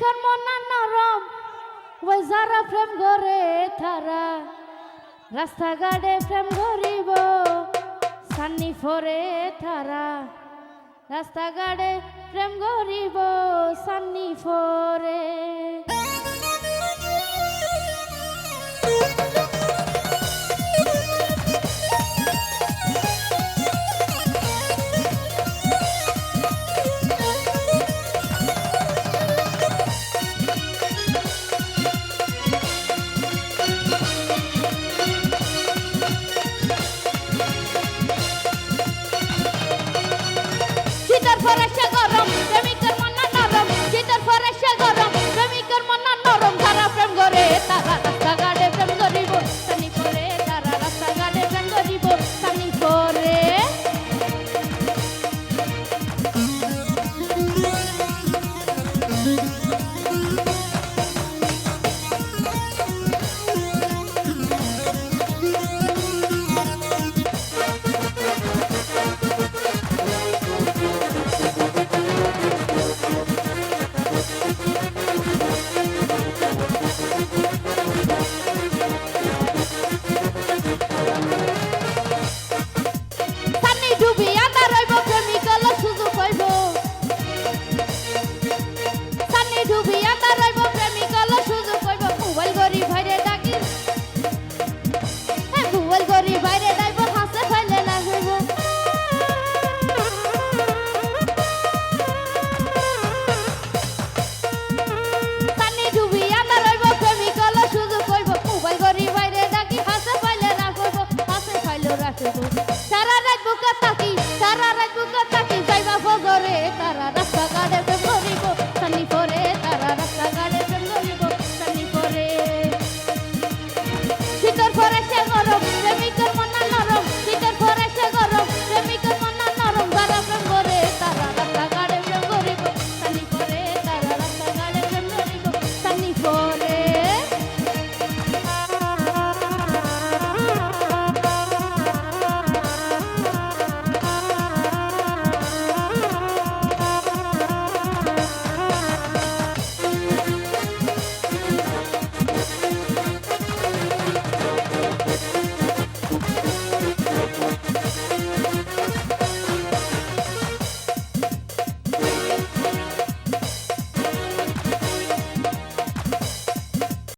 দেখার নরম, ওই যারা প্রেম করে তারা। রাস্তাঘাটে প্রেম করিব, সান্নি ফরে তারা। রাস্তাঘাটে প্রেম করিব, সান্নি ফরে। রাত বুকা তাকি সারা রাত বুকা তাকি যাইবা ফজরে তারা রাত